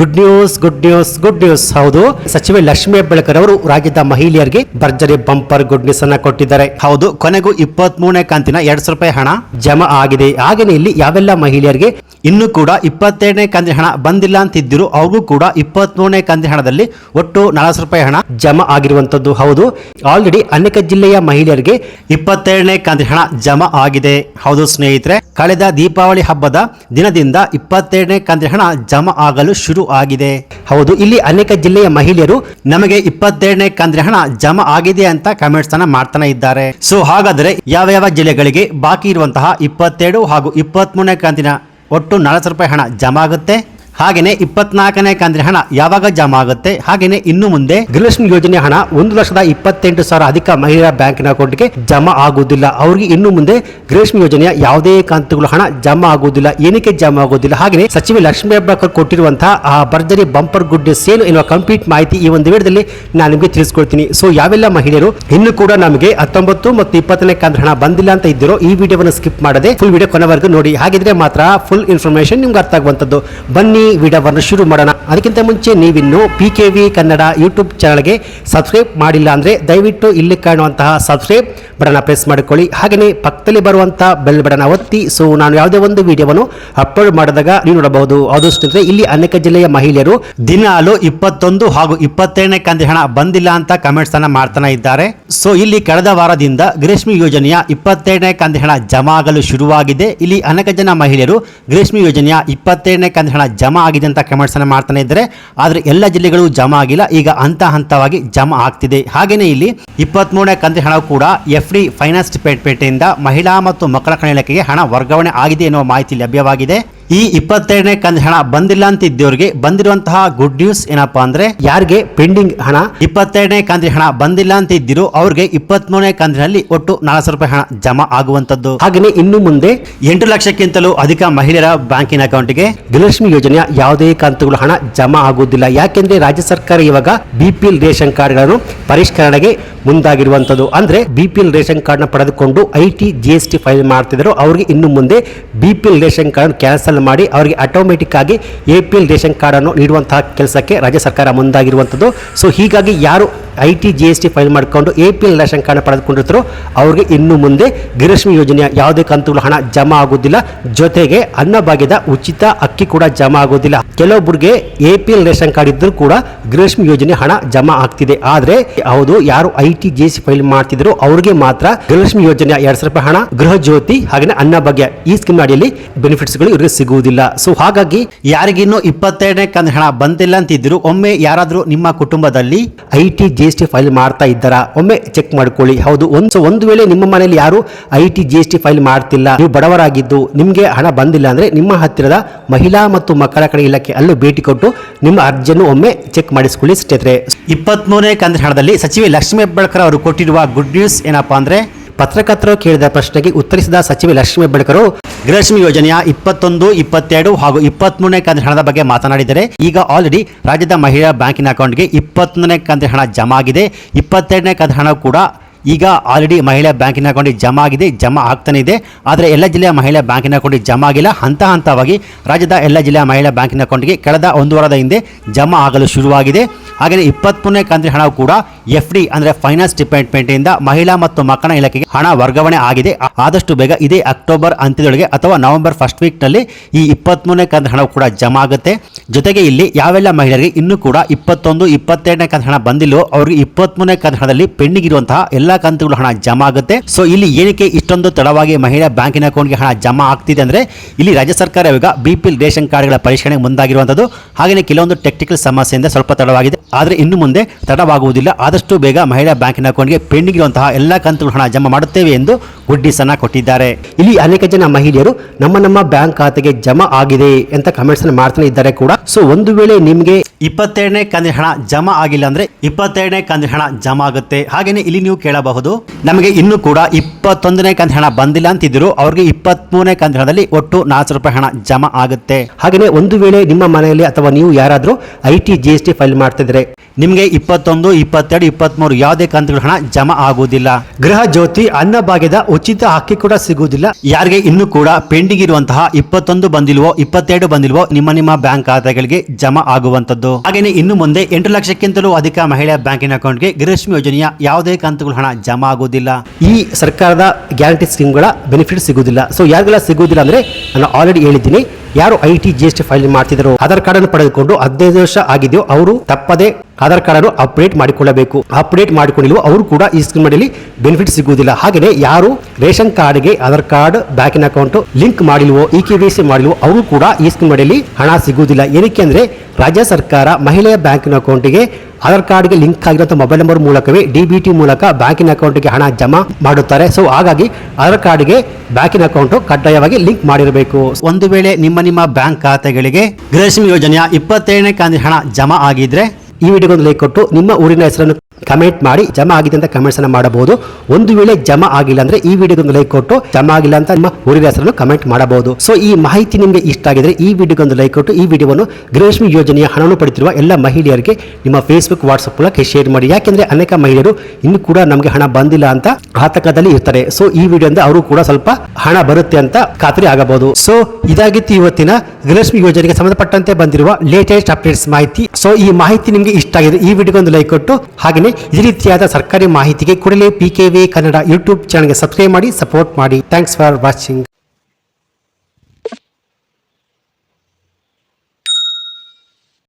Good news good news good news ಹೌದು. ಸಚಿವೆ ಲಕ್ಷ್ಮಿ ಹೆಬ್ಬಾಳ್ಕರ್ ಅವರು ರಾಗಿದ್ದ ಮಹಿಳೆಯರಿಗೆ ಭರ್ಜರಿ ಬಂಪರ್ ಗುಡ್ ನ್ಯೂಸ್ ಅನ್ನ ಕೊಟ್ಟಿದ್ದಾರೆ. ಹೌದು ಕೊನೆಗೂ ಇಪ್ಪತ್ತ್ ಮೂರನೇ ಕಂತಿನ ಎರಡ್ ಸಾವಿರ ರೂಪಾಯಿ ಹಣ ಜಮಾ ಆಗಿದೆ. ಹಾಗೇನೆ ಇಲ್ಲಿ ಯಾವೆಲ್ಲ ಮಹಿಳೆಯರಿಗೆ ಇನ್ನು ಕೂಡ ಇಪ್ಪತ್ತೆರಡನೇ ಕಂತಿನ ಹಣ ಬಂದಿಲ್ಲ ಅಂತಿದ್ದರು ಅವ್ರಿಗೂ ಕೂಡ ಇಪ್ಪತ್ತ್ ಮೂರನೇ ಕಂತಿನ ಹಣದಲ್ಲಿ ಒಟ್ಟು ನಲವತ್ತು ರೂಪಾಯಿ ಹಣ ಜಮಾ ಆಗಿರುವಂತದ್ದು. ಹೌದು ಆಲ್ರೆಡಿ ಅನೇಕ ಜಿಲ್ಲೆಯ ಮಹಿಳೆಯರಿಗೆ ಇಪ್ಪತ್ತೆರಡನೇ ಕಂತಿನ ಹಣ ಜಮಾ ಆಗಿದೆ. ಹೌದು ಸ್ನೇಹಿತರೆ ಕಳೆದ ದೀಪಾವಳಿ ಹಬ್ಬದ ದಿನದಿಂದ ಇಪ್ಪತ್ತೆರಡನೇ ಕಂತಿನ ಹಣ ಜಮಾ ಆಗಲು ಶುರು ಆಗಿದೆ. ಹೌದು, ಇಲ್ಲಿ ಅನೇಕ ಜಿಲ್ಲೆಯ ಮಹಿಳೆಯರು ನಮಗೆ ಇಪ್ಪತ್ತೆರಡನೇ ಕಂದ್ರೆ ಹಣ ಜಮಾ ಆಗಿದೆ ಅಂತ ಕಮೆಂಟ್ಸ್ ಅನ್ನ ಮಾಡ್ತಾನೆ ಇದ್ದಾರೆ. ಸೊ ಹಾಗಾದ್ರೆ ಯಾವ ಯಾವ ಜಿಲ್ಲೆಗಳಿಗೆ ಬಾಕಿ ಇರುವಂತಹ ಇಪ್ಪತ್ತೆರಡು ಹಾಗೂ ಇಪ್ಪತ್ತ್ ಮೂರನೇ ಕಂತಿನ ಒಟ್ಟು ನಲವತ್ತು ರೂಪಾಯಿ ಹಣ ಜಮಾ ಆಗುತ್ತೆ? ಹಾಗೇನೆ ಇಪ್ಪತ್ನಾಲ್ಕನೇ ಕಂತಿನ ಹಣ ಯಾವಾಗ ಜಮಾ ಆಗುತ್ತೆ? ಹಾಗೆಯೇ ಇನ್ನು ಮುಂದೆ ಗೃಹಲಕ್ಷ್ಮಿ ಯೋಜನೆ ಹಣ ಒಂದು ಲಕ್ಷದ ಇಪ್ಪತ್ತೆಂಟು ಸಾವಿರ ಅಧಿಕ ಮಹಿಳಾ ಬ್ಯಾಂಕಿನ ಅಕೌಂಟ್ಗೆ ಜಮಾ ಆಗುವುದಿಲ್ಲ. ಅವರಿಗೆ ಇನ್ನು ಮುಂದೆ ಗೃಹಲಕ್ಷ್ಮಿ ಯೋಜನೆಯ ಯಾವುದೇ ಕಂತುಗಳು ಹಣ ಜಮಾ ಆಗುವುದಿಲ್ಲ, ಏನಕ್ಕೆ ಜಮಾ ಆಗುವುದಿಲ್ಲ. ಹಾಗೆಯೇ ಸಚಿವ ಲಕ್ಷ್ಮೀ ಹೆಬ್ಬಾಳ್ಕರ್ ಕೊಟ್ಟಿರುವಂತಹ ಆ ಭರ್ಜರಿ ಬಂಪರ್ ಗುಡ್ ಏನು ಎನ್ನುವ ಕಂಪ್ಲೀಟ್ ಮಾಹಿತಿ ಈ ಒಂದು ವಿಡಿಯೋದಲ್ಲಿ ನಾನು ನಿಮಗೆ ತಿಳಿಸ್ಕೊಳ್ತೀನಿ ಸೊ ಯಾವೆಲ್ಲ ಮಹಿಳೆಯರು ಇನ್ನು ಕೂಡ ನಮಗೆ ಹತ್ತೊಂಬತ್ತು ಮತ್ತು ಇಪ್ಪತ್ತನೇ ಕಂತು ಹಣ ಬಂದಿಲ್ಲ ಅಂತ ಇದ್ದಿರೋ ಈ ವಿಡಿಯೋವನ್ನು ಸ್ಕಿಪ್ ಮಾಡದೆ ಫುಲ್ ವಿಡಿಯೋ ಕೊನೆವರೆಗೂ ನೋಡಿ. ಹಾಗಿದ್ರೆ ಮಾತ್ರ ಫುಲ್ ಇನ್ಫಾರ್ಮೇಶನ್ ನಿಮ್ಗೆ ಅರ್ಥ ಆಗುವಂಥದ್ದು. ಬನ್ನಿ ವಿಡಿಯೋವನ್ನು ಶುರು ಮಾಡೋಣ. ಅದಕ್ಕಿಂತ ಮುಂಚೆ ನೀವಿನ್ನು P K V Kannada YouTube ಚಾನಲ್ಗೆ ಸಬ್ಸ್ಕ್ರೈಬ್ ಮಾಡಿಲ್ಲ ಅಂದರೆ ದಯವಿಟ್ಟು ಇಲ್ಲಿ ಕಾಣುವಂತಹ ಸಬ್ಸ್ಕ್ರೈಬ್ ಬಟನ್ ಪ್ರೆಸ್ ಮಾಡಿಕೊಳ್ಳಿ. ಹಾಗೆಯೇ ಪಕ್ಕದಲ್ಲಿ ಬರುವಂಥ ಬೆಲ್ ಬಟನ್ ಒತ್ತಿ. ಸೊ ನಾನು ಯಾವುದೇ ಒಂದು ವಿಡಿಯೋವನ್ನು ಅಪ್ಲೋಡ್ ಮಾಡಿದಾಗ ನೀವು ನೋಡಬಹುದು. ಅದು ಸ್ನೇಹಿತರೆ, ಇಲ್ಲಿ ಅನೇಕ ಜಿಲ್ಲೆಯ ಮಹಿಳೆಯರು ದಿನಾಲು ಇಪ್ಪತ್ತೊಂದು ಹಾಗೂ ಇಪ್ಪತ್ತೆರಡನೇ ಕಂತಿ ಹಣ ಬಂದಿಲ್ಲ ಅಂತ ಕಮೆಂಟ್ಸ್ ಅನ್ನ ಮಾಡ್ತಾನೆ ಇದ್ದಾರೆ. ಸೊ ಇಲ್ಲಿ ಕಳೆದ ವಾರದಿಂದ ಗ್ರೀಷ್ಮಿ ಯೋಜನೆಯ ಇಪ್ಪತ್ತೆರಡನೇ ಕಂತಿ ಹಣ ಜಮಾ ಆಗಲು ಶುರುವಾಗಿದೆ. ಇಲ್ಲಿ ಅನೇಕ ಜನ ಮಹಿಳೆಯರು ಗ್ರೀಷ್ಮಿ ಯೋಜನೆಯ ಇಪ್ಪತ್ತೆರಡನೇ ಕಂತಿ ಹಣ ಜಮಾ ಆಗಿದೆ ಅಂತ ಕಮೆಂಟ್ಸ್ ಅನ್ನು ಮಾಡ್ತಾನೆ ಇದ್ದಾರೆ. ಆದರೆ ಎಲ್ಲ ಜಿಲ್ಲೆಗಳು ಜಮಾ ಆಗಿಲ್ಲ. ಈಗ ಹಂತ ಹಂತವಾಗಿ ಜಮಾ ಆಗ್ತಿದೆ. ಹಾಗೆಯೇ ಇಲ್ಲಿ ಇಪ್ಪತ್ತ್ ಮೂರನೇ ಕಂತಿ ಹಣ ಕೂಡ ಎಫ್ ಡಿ ಫೈನಾನ್ಸ್ ಪೇಟೆಯಿಂದ ಮಹಿಳಾ ಮತ್ತು ಮಕ್ಕಳ ಕಣ ಇಲಾಖೆಗೆ ಹಣ ವರ್ಗಾವಣೆ ಆಗಿದೆ ಎನ್ನುವ ಮಾಹಿತಿ ಲಭ್ಯವಾಗಿದೆ. ಈ ಇಪ್ಪತ್ತೆರಡನೇ ಕಂದ ಹಣ ಬಂದಿಲ್ಲ ಅಂತ ಇದ್ದವರಿಗೆ ಬಂದಿರುವಂತಹ ಗುಡ್ ನ್ಯೂಸ್ ಏನಪ್ಪಾ ಅಂದ್ರೆ ಯಾರಿಗೆ ಪೆಂಡಿಂಗ್ ಹಣ? ಇಪ್ಪತ್ತೆರಡನೇ ಕಂದ್ರಿ ಹಣ ಬಂದಿಲ್ಲ ಅಂತ ಇದ್ದಿರೋ ಅವ್ರಿಗೆ ಇಪ್ಪತ್ತ್ ಮೂರನೇ ಕಂತಿನಲ್ಲಿ ಒಟ್ಟು ನಾಲ್ಕು ರೂಪಾಯಿ ಹಣ ಜಮಾ ಆಗುವಂತದ್ದು. ಹಾಗೆಯೇ ಇನ್ನು ಮುಂದೆ ಎಂಟು ಲಕ್ಷಕ್ಕಿಂತಲೂ ಅಧಿಕ ಮಹಿಳೆಯರ ಬ್ಯಾಂಕಿನ ಅಕೌಂಟ್ಗೆ ಗೃಹಲಕ್ಷ್ಮಿ ಯೋಜನೆಯ ಯಾವುದೇ ಕಂತುಗಳು ಹಣ ಜಮಾ ಆಗುವುದಿಲ್ಲ. ಯಾಕೆಂದ್ರೆ ರಾಜ್ಯ ಸರ್ಕಾರ ಇವಾಗ ಬಿಪಿಎಲ್ ರೇಷನ್ ಕಾರ್ಡ್ಗಳನ್ನು ಪರಿಷ್ಕರಣೆಗೆ ಮುಂದಾಗಿರುವಂತದ್ದು. ಅಂದ್ರೆ ಬಿಪಿಎಲ್ ರೇಷನ್ ಕಾರ್ಡ್ನ ಪಡೆದುಕೊಂಡು ಐಟಿ ಜಿಎಸ್ಟಿ ಫೈಲ್ ಮಾಡ್ತಿದ್ರು ಅವ್ರಿಗೆ ಇನ್ನು ಮುಂದೆ ಬಿಪಿಎಲ್ ರೇಷನ್ ಕಾರ್ಡ್ ಕ್ಯಾನ್ಸಲ್ ಮಾಡಿ ಅವರಿಗೆ ಆಟೋಮೆಟಿಕ್ ಆಗಿ ಎ ಪಿ ಎಲ್ ರೇಷನ್ ಕಾರ್ಡನ್ನು ನೀಡುವಂತಹ ಕೆಲಸಕ್ಕೆ ರಾಜ್ಯ ಸರ್ಕಾರ ಮುಂದಾಗಿರುವಂಥದ್ದು. ಸೊ ಹೀಗಾಗಿ ಯಾರು I T G S T file ಮಾಡಿಕೊಂಡು A P L ration card ಪಡೆದುಕೊಂಡಿರ್ತಾರೋ, ಅವ್ರಿಗೆ ಇನ್ನು ಮುಂದೆ ಗೃಹಲಕ್ಷ್ಮಿ ಯೋಜನೆಯ ಯಾವುದೇ ಕಂತುಗಳು ಹಣ ಜಮಾ ಆಗೋದಿಲ್ಲ. ಜೊತೆಗೆ ಅನ್ನಭಾಗ್ಯದ ಉಚಿತ ಅಕ್ಕಿ ಕೂಡ ಜಮಾ ಆಗೋದಿಲ್ಲ. ಕೆಲವೊಬ್ಬರಿಗೆ A P L ration card ಇದ್ದರೂ ಕೂಡ ಗೃಹಲಕ್ಷ್ಮಿ ಯೋಜನೆ ಹಣ ಜಮಾ ಆಗ್ತಿದೆ. ಆದ್ರೆ ಹೌದು, ಯಾರು I T G S file ಮಾಡ್ತಿದ್ರು, ಅವ್ರಿಗೆ ಮಾತ್ರ ಗೃಹಲಕ್ಷ್ಮಿ ಯೋಜನೆಯ ಎರಡ್ ಸಾವಿರ ರೂಪಾಯಿ ಹಣ, ಗೃಹ ಜ್ಯೋತಿ ಹಾಗೆ ಅನ್ನಭಾಗ್ಯ ಈ ಸ್ಕೀಮ್ ಅಡಿಯಲ್ಲಿ ಬೆನಿಫಿಟ್ಸ್ಗಳು ಇವರಿಗೆ ಸಿಗುವುದಿಲ್ಲ. ಸೊ ಹಾಗಾಗಿ ಯಾರಿಗಿನ್ನೂ ಇಪ್ಪತ್ತೆರಡನೇ ಕಂತು ಹಣ ಬಂದಿಲ್ಲ ಅಂತಿದ್ರು ಒಮ್ಮೆ ಯಾರಾದ್ರೂ ನಿಮ್ಮ ಕುಟುಂಬದಲ್ಲಿ I T G S T file ಮಾಡ್ತಾ ಇದ್ದಾರಾ? ಒಮ್ಮೆ ಚೆಕ್ ಮಾಡ್ಕೊಳ್ಳಿ. ಹೌದು ಒಂದು ಒಂದು ವೇಳೆ ನಿಮ್ಮ ಮನೆಯಲ್ಲಿ ಯಾರು I T G S T file ಮಾಡ್ತಿಲ್ಲ. ನೀವು ಬಡವರಾಗಿದ್ದು ನಿಮಗೆ ಹಣ ಬಂದಿಲ್ಲ ಅಂದರೆ ನಿಮ್ಮ ಹತ್ತಿರದ ಮಹಿಳಾ ಮತ್ತು ಮಕ್ಕಳ ಕಡೆ ಇಲಾಖೆ ಅಲ್ಲೂ ಭೇಟಿ ಕೊಟ್ಟು ನಿಮ್ಮ ಅರ್ಜಿಯನ್ನು ಒಮ್ಮೆ ಚೆಕ್ ಮಾಡಿಸ್ಕೊಳ್ಳಿ ಸ್ನೇಹಿತರೆ. ಇಪ್ಪತ್ತ್ ಮೂರನೇ ಕಂತಿನ ಹಣದಲ್ಲಿ ಸಚಿವೆ ಲಕ್ಷ್ಮೀ ಹೆಬ್ಬಾಳ್ಕರ್ ಅವರು ಕೊಟ್ಟಿರುವ ಗುಡ್ ನ್ಯೂಸ್ ಏನಪ್ಪಾ ಅಂದರೆ ಪತ್ರಕರ್ತರು ಕೇಳಿದ ಪ್ರಶ್ನೆಗೆ ಉತ್ತರಿಸಿದ ಸಚಿವೆ ಲಕ್ಷ್ಮೀ ಹೆಬ್ಬಾಳ್ಕರ್ ಗೃಹಲಕ್ಷ್ಮಿ ಯೋಜನೆಯ ಇಪ್ಪತ್ತೊಂದು, ಇಪ್ಪತ್ತೆರಡು ಹಾಗೂ ಇಪ್ಪತ್ಮೂರನೇ ಕಂತಿನ ಹಣದ ಬಗ್ಗೆ ಮಾತನಾಡಿದರೆ, ಈಗ ಆಲ್ರೆಡಿ ರಾಜ್ಯದ ಮಹಿಳಾ ಬ್ಯಾಂಕಿನ ಅಕೌಂಟ್ಗೆ ಇಪ್ಪತ್ತೊಂದನೇ ಕಂತಿನ ಹಣ ಜಮಾ ಆಗಿದೆ ಇಪ್ಪತ್ತೆರಡನೇ ಕಂತಿನ ಹಣ ಕೂಡ ಈಗ ಆಲ್ರೆಡಿ ಮಹಿಳಾ ಬ್ಯಾಂಕಿನ ಅಕೌಂಟಿಗೆ ಜಮಾ ಆಗಿದೆ, ಜಮಾ ಆಗ್ತಾನೆ ಇದೆ. ಆದರೆ ಎಲ್ಲ ಜಿಲ್ಲೆಯ ಮಹಿಳಾ ಬ್ಯಾಂಕಿನ ಅಕೌಂಟಿಗೆ ಜಮಾ ಆಗಿಲ್ಲ. ಹಂತ ಹಂತವಾಗಿ ರಾಜ್ಯದ ಎಲ್ಲ ಜಿಲ್ಲೆಯ ಮಹಿಳಾ ಬ್ಯಾಂಕಿನ ಅಕೌಂಟ್ಗೆ ಕಳೆದ ಒಂದು ವಾರದ ಹಿಂದೆ ಜಮಾ ಆಗಲು ಶುರುವಾಗಿದೆ. ಹಾಗೆಯೇ ಇಪ್ಪತ್ತ್ಮೂರನೇ ಕಂತಿನ ಹಣ ಕೂಡ ಎಫ್ ಡಿ ಅಂದರೆ ಫೈನಾನ್ಸ್ ಡಿಪಾರ್ಟ್ಮೆಂಟಿಂದ ಮಹಿಳಾ ಮತ್ತು ಮಕ್ಕಳ ಇಲಾಖೆಗೆ ಹಣ ವರ್ಗಾವಣೆ ಆಗಿದೆ. ಆದಷ್ಟು ಬೇಗ ಇದೇ ಅಕ್ಟೋಬರ್ ಅಂತ್ಯದೊಳಗೆ ಅಥವಾ ನವೆಂಬರ್ ಫಸ್ಟ್ ವೀಕ್ನಲ್ಲಿ ಈ ಇಪ್ಪತ್ತ್ಮೂರನೇ ಕಂತಿನ ಹಣ ಕೂಡ ಜಮಾ ಆಗುತ್ತೆ. ಜೊತೆಗೆ ಇಲ್ಲಿ ಯಾವೆಲ್ಲ ಮಹಿಳೆಯರಿಗೆ ಇನ್ನೂ ಕೂಡ ಇಪ್ಪತ್ತೊಂದು, ಇಪ್ಪತ್ತೆರಡನೇ ಕಂತ ಹಣ ಬಂದಿಲ್ಲೋ ಅವರಿಗೆ ಇಪ್ಪತ್ತ್ಮೂರನೇ ಕಂತಿನ ಹಣದಲ್ಲಿ ಪೆಂಡಿಂಗ್ ಇರುವಂತಹ ಎಲ್ಲ ಕಂತುಗಳು ಹಣ ಜಮಾ ಆಗುತ್ತೆ. ಸೊ ಇಲ್ಲಿ ಏನಕ್ಕೆ ಇಷ್ಟೊಂದು ತಡವಾಗಿ ಮಹಿಳಾ ಬ್ಯಾಂಕಿನ ಅಕೌಂಟ್ಗೆ ಹಣ ಜಮಾ ಆಗ್ತಿದೆ ಅಂದ್ರೆ, ಇಲ್ಲಿ ರಾಜ್ಯ ಸರ್ಕಾರ ಇವಾಗ ಬಿಪಿಎಲ್ ರೇಷನ್ ಕಾರ್ಡ್ಗಳ ಪರಿಷ್ಕರಣೆಗೆ ಮುಂದಾಗಿರುವಂತದ್ದು. ಹಾಗೆಯೇ ಕೆಲವೊಂದು ಟೆಕ್ನಿಕಲ್ ಸಮಸ್ಯೆಯಿಂದ ಸ್ವಲ್ಪ ತಡವಾಗಿದೆ. ಆದರೆ ಇನ್ನು ಮುಂದೆ ತಡವಾಗುವುದಿಲ್ಲ. ಆದಷ್ಟು ಬೇಗ ಮಹಿಳಾ ಬ್ಯಾಂಕಿನ ಅಕೌಂಟ್ಗೆ ಪೆಂಡಿಂಗ್ ಇರುವಂತಹ ಎಲ್ಲಾ ಕಂತುಗಳು ಹಣ ಜಮಾ ಮಾಡುತ್ತೇವೆ ಎಂದು ಗುಡ್ಡಿಸನ್ನ ಕೊಟ್ಟಿದ್ದಾರೆ. ಇಲ್ಲಿ ಅನೇಕ ಜನ ಮಹಿಳೆಯರು ನಮ್ಮ ನಮ್ಮ ಬ್ಯಾಂಕ್ ಖಾತೆಗೆ ಜಮಾ ಆಗಿದೆ ಅಂತ ಕಮೆಂಟ್ಸ್ ಮಾಡ್ತಾನೆ ಇದ್ದಾರೆ ಕೂಡ. ಸೊ ಒಂದು ವೇಳೆ ನಿಮಗೆ ಇಪ್ಪತ್ತೆರಡನೇ ಕಂದ ಹಣ ಜಮಾ ಆಗಿಲ್ಲ ಅಂದ್ರೆ ಇಪ್ಪತ್ತೆರಡನೇ ಕಂದ ಹಣ ಜಮಾ ಆಗುತ್ತೆ. ಹಾಗೇನೆ ಇಲ್ಲಿ ನೀವು ಕೇಳಬಹುದು, ನಮಗೆ ಇನ್ನೂ ಕೂಡ ಇಪ್ಪತ್ತೊಂದನೇ ಕಂತಿನ ಹಣ ಬಂದಿಲ್ಲ ಅಂತಿದ್ರು ಅವ್ರಿಗೆ ಇಪ್ಪತ್ಮೂರನೇ ಕಂತಿನ ಹಣದಲ್ಲಿ ಒಟ್ಟು ನಾಲ್ಕು ರೂಪಾಯಿ ಹಣ ಜಮಾ ಆಗುತ್ತೆ. ಹಾಗೇನೆ ಒಂದು ವೇಳೆ ನಿಮ್ಮ ಮನೆಯಲ್ಲಿ ಅಥವಾ ನೀವು ಯಾರಾದರೂ I T G S T file ಮಾಡ್ತಿದ್ರೆ ನಿಮಗೆ ಇಪ್ಪತ್ತೊಂದು ಇಪ್ಪತ್ತೆರಡು ಇಪ್ಪತ್ತ್ಮೂರು ಯಾವುದೇ ಕಂತುಗಳ ಹಣ ಜಮಾ ಆಗುವುದಿಲ್ಲ. ಗೃಹ ಜ್ಯೋತಿ ಅನ್ನಭಾಗ್ಯದ ಉಚಿತ ಅಕ್ಕಿ ಕೂಡ ಸಿಗುವುದಿಲ್ಲ. ಯಾರಿಗೆ ಇನ್ನೂ ಕೂಡ ಪೆಂಡಿಂಗ್ ಇರುವಂತಹ ಇಪ್ಪತ್ತೊಂದು ಬಂದಿಲ್ವೋ ಇಪ್ಪತ್ತೆರಡು ಬಂದಿಲ್ವೋ ನಿಮ್ಮ ನಿಮ್ಮ ಬ್ಯಾಂಕ್ ಖಾತೆಗಳಿಗೆ ಜಮಾ ಆಗುವಂತದ್ದು ಹಾಗೆಯೇ ಇನ್ನು ಮುಂದೆ ಎಂಟು ಲಕ್ಷಕ್ಕಿಂತಲೂ ಅಧಿಕ ಮಹಿಳೆಯ ಬ್ಯಾಂಕಿನ ಅಕೌಂಟ್ಗೆ ಗೃಹಲಕ್ಷ್ಮಿ ಯೋಜನೆಯ ಯಾವುದೇ ಕಂತುಗಳ ಹಣ ಜಮಾ ಆಗುವುದಿಲ್ಲ. ಈ ಸರ್ಕಾರದ ಗ್ಯಾರಂಟಿ ಸ್ಕೀಮ್ಗಳ ಬೆನಿಫಿಟ್ ಸಿಗುವುದಿಲ್ಲ. ಸೊ ಯಾರಿಗೆಲ್ಲ ಸಿಗುವುದಿಲ್ಲ ಅಂದ್ರೆ ನಾನು ಆಲ್ರೆಡಿ ಹೇಳಿದ್ದೀನಿ. ಯಾರು I T G S T file ಮಾಡ್ತಿದ್ರು ಆಧಾರ್ ಕಾರ್ಡ್ ಅನ್ನು ಪಡೆದುಕೊಂಡು ಹದಿನೈದು ವರ್ಷ ಆಗಿದೆಯೋ ಅವರು ತಪ್ಪದೆ ಆಧಾರ್ ಕಾರ್ಡ್ ಅನ್ನು ಅಪ್ಡೇಟ್ ಮಾಡಿಕೊಳ್ಳಬೇಕು. ಅಪ್ಡೇಟ್ ಮಾಡಿಕೊಂಡಿಲ್ಲ ಅವರು ಕೂಡ ಈ ಸ್ಕೀಮ್ ಅಡಿಯಲ್ಲಿ ಬೆನಿಫಿಟ್ ಸಿಗುವುದಿಲ್ಲ. ಹಾಗೆಯೇ ಯಾರು ರೇಷನ್ ಕಾರ್ಡ್ಗೆ ಆಧಾರ್ ಕಾರ್ಡ್, ಬ್ಯಾಂಕಿನ ಅಕೌಂಟ್ ಲಿಂಕ್ ಮಾಡಿಲ್ವೋ, ಇ ಕೆ ಸಿ ಮಾಡಿಲ್ವೋ, ಅವರು ಕೂಡ ಈ ಸ್ಕೀಮ್ ಅಡಿಯಲ್ಲಿ ಹಣ ಸಿಗುವುದಿಲ್ಲ. ಏನಕ್ಕೆ ಅಂದರೆ ರಾಜ್ಯ ಸರ್ಕಾರ ಮಹಿಳೆಯ ಬ್ಯಾಂಕಿನ ಅಕೌಂಟಿಗೆ ಆಧಾರ್ ಕಾರ್ಡ್ಗೆ ಲಿಂಕ್ ಆಗಿರುವಂಥ ಮೊಬೈಲ್ ನಂಬರ್ ಮೂಲಕವೇ ಡಿ ಬಿ ಟಿ ಮೂಲಕ ಬ್ಯಾಂಕಿನ ಅಕೌಂಟ್ಗೆ ಹಣ ಜಮಾ ಮಾಡುತ್ತಾರೆ. ಸೊ, ಹಾಗಾಗಿ ಆಧಾರ್ ಕಾರ್ಡ್ಗೆ ಬ್ಯಾಂಕಿನ ಅಕೌಂಟ್ ಕಡ್ಡಾಯವಾಗಿ ಲಿಂಕ್ ಮಾಡಿರಬೇಕು. ಒಂದು ವೇಳೆ ನಿಮ್ಮ ನಿಮ್ಮ ಬ್ಯಾಂಕ್ ಖಾತೆಗಳಿಗೆ ಗೃಹಲಕ್ಷ್ಮಿ ಯೋಜನೆಯ ಇಪ್ಪತ್ತೇಳನೇ ಕಂತಿನ ಹಣ ಜಮಾ ಆಗಿದ್ರೆ ಈ ವಿಡಿಯೋಗೊಂದು ಲೈಕ್ ಕೊಟ್ಟು ನಿಮ್ಮ ಊರಿನ ಹೆಸರನ್ನು ಕಮೆಂಟ್ ಮಾಡಿ, ಜಮಾ ಆಗಿದೆ ಅಂತ ಕಮೆಂಟ್ಸ್ ಅನ್ನು ಮಾಡಬಹುದು. ಒಂದು ವೇಳೆ ಜಮಾ ಆಗಿಲ್ಲ ಅಂದ್ರೆ ಈ ವಿಡಿಯೋಗೊಂದು ಲೈಕ್ ಕೊಟ್ಟು, ಜಮಾ ಆಗಿಲ್ಲ ಅಂತ ನಿಮ್ಮ ಊರಿನ ಹೆಸರನ್ನು ಕಮೆಂಟ್ ಮಾಡಬಹುದು. ಸೊ ಈ ಮಾಹಿತಿ ನಿಮಗೆ ಇಷ್ಟ ಆಗಿದ್ರೆ ಈ ವಿಡಿಯೋಗೊಂದು ಲೈಕ್ ಕೊಟ್ಟು, ಈ ವಿಡಿಯೋವನ್ನು ಗೃಹಲಕ್ಷ್ಮಿ ಯೋಜನೆಯ ಹಣವನ್ನು ಪಡೆದಿರುವ ಎಲ್ಲ ಮಹಿಳೆಯರಿಗೆ ನಿಮ್ಮ ಫೇಸ್ಬುಕ್ ವಾಟ್ಸಪ್ ಮೂಲಕ ಶೇರ್ ಮಾಡಿ. ಯಾಕೆಂದ್ರೆ ಅನೇಕ ಮಹಿಳೆಯರು ಇನ್ನು ಕೂಡ ನಮಗೆ ಹಣ ಬಂದಿಲ್ಲ ಅಂತ ಆತಂಕದಲ್ಲಿ ಇರ್ತಾರೆ. ಸೊ ಈ ವಿಡಿಯೋದಿಂದ ಅವರು ಕೂಡ ಸ್ವಲ್ಪ ಹಣ ಬರುತ್ತೆ ಅಂತ ಖಾತ್ರಿ ಆಗಬಹುದು. ಸೊ ಇದಾಗಿತ್ತು ಇವತ್ತಿನ ಗೃಹಲಕ್ಷ್ಮಿ ಯೋಜನೆಗೆ ಸಂಬಂಧಪಟ್ಟಂತೆ ಬಂದಿರುವ ಲೇಟೆಸ್ಟ್ ಅಪ್ಡೇಟ್ಸ್ ಮಾಹಿತಿ. ಸೊ ಈ ಮಾಹಿತಿ ನಿಮಗೆ ಇಷ್ಟ ಆಗಿದೆ ಈ ವಿಡಿಯೋಗೊಂದು ಲೈಕ್ ಕೊಟ್ಟು ಹಾಗೆಯೇ ಈ ರೀತಿಯಾದ ಸರ್ಕಾರಿ ಮಾಹಿತಿಗೆ ಕೂಡಲೇ P K V Kannada YouTube ಚಾನಲ್ಗೆ ಸಬ್ಸ್ಕ್ರೈಬ್ ಮಾಡಿ ಸಪೋರ್ಟ್ ಮಾಡಿ. Thanks for watching